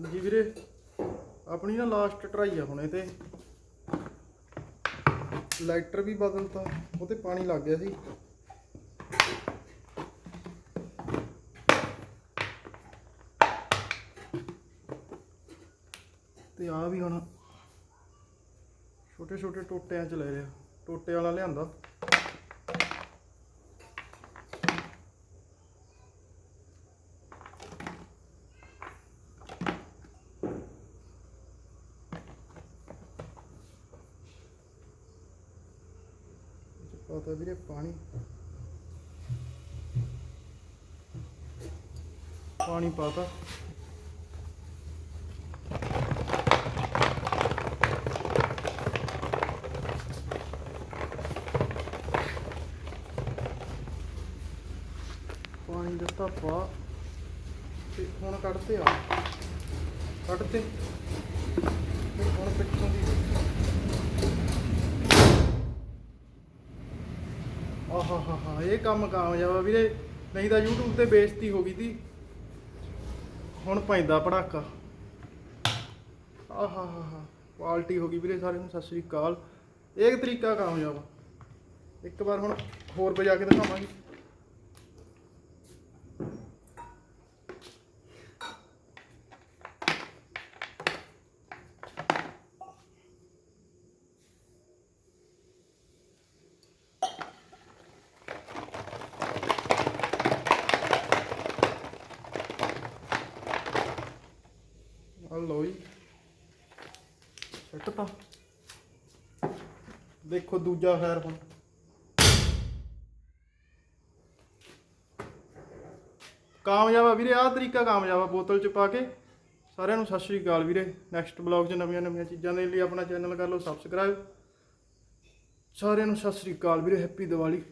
ਹਾਂਜੀ ਵੀਰੇ, ਆਪਣੀ ਨਾ ਲਾਸਟ ਟਰਾਈ ਆ ਹੁਣੇ ਇਹ ਤੇ। ਲਾਈਟਰ ਵੀ ਬਦਲਤਾ ਉਹ ਤੇ ਪਾਣੀ ਲੱਗ ਗਿਆ ਸੀ। ਤੇ ਆ ਵੀ ਹੁਣ ਛੋਟੇ ਛੋਟੇ ਟੋਟਿਆਂ ਚ ਲੈ ਲਿਆ ਟੋਟੇ ਵਾਲਾ ਲਿਆਂਦਾ। ਪਤਾ ਵੀਰੇ ਪਾਣੀ। ਪਾਣੀ ਪਾਤਾ। ਪਾਣੀ ਦਿੱਤਾ ਪਾ। ਤੇ ਹੁਣ ਕੱਢਤੇ ਆ। ਕੱਢਤੇ। ਤੇ ਹੁਣ ਪਿੱਛੋਂ ਦੀ ਆਹਾ, ਹਾ ਹਾ, ਇਹ ਕੰਮ ਕਾਮਯਾਬ ਆ ਵੀਰੇ। ਨਹੀਂ ਤਾਂ YouTube ਤੇ ਬੇਇੱਜ਼ਤੀ ਹੋ ਗਈ ਤੀ। ਹੁਣ ਪੈਂਦਾ ਪੜਾਕਾ। ਆਹਾ, ਹਾ ਹਾ ਕੁਆਲਿਟੀ ਹੋ ਗਈ ਵੀਰੇ ਸਾਰਿਆਂ ਨੂੰ, ਸਤਿ ਸ੍ਰੀ ਅਕਾਲ। ਇਹ ਤਰੀਕਾ ਕਾਮਯਾਬ ਇੱਕ ਵਾਰ ਹੁਣ ਹੋਰ ਵਜਾ ਕੇ ਦਿਖਾਵਾਂਗੇ। ਆ ਲਓ ਜੀ ਸੱਟ ਤਾਂ ਦੇਖੋ ਦੂਜਾ ਫੈਰ ਹੁਣ ਕਾਮਯਾਬ ਆ ਵੀਰੇ ਆਹ ਤਰੀਕਾ ਕਾਮਯਾਬ ਆ ਬੋਤਲ ਚ ਪਾ ਕੇ ਸਾਰਿਆਂ ਨੂੰ ਸਤਿ ਸ਼੍ਰੀ ਅਕਾਲ ਵੀਰੇ ਨੈਕਸਟ ਬਲੌਗ 'ਚ ਨਵੀਆਂ ਨਵੀਆਂ ਚੀਜ਼ਾਂ ਦੇ ਲਈ ਆਪਣਾ ਚੈਨਲ ਕਰ ਲਓ ਸਬਸਕ੍ਰਾਈਬ ਸਾਰਿਆਂ ਨੂੰ ਸਤਿ ਸ਼੍ਰੀ ਅਕਾਲ ਵੀਰੇ ਹੈਪੀ ਦੀਵਾਲੀ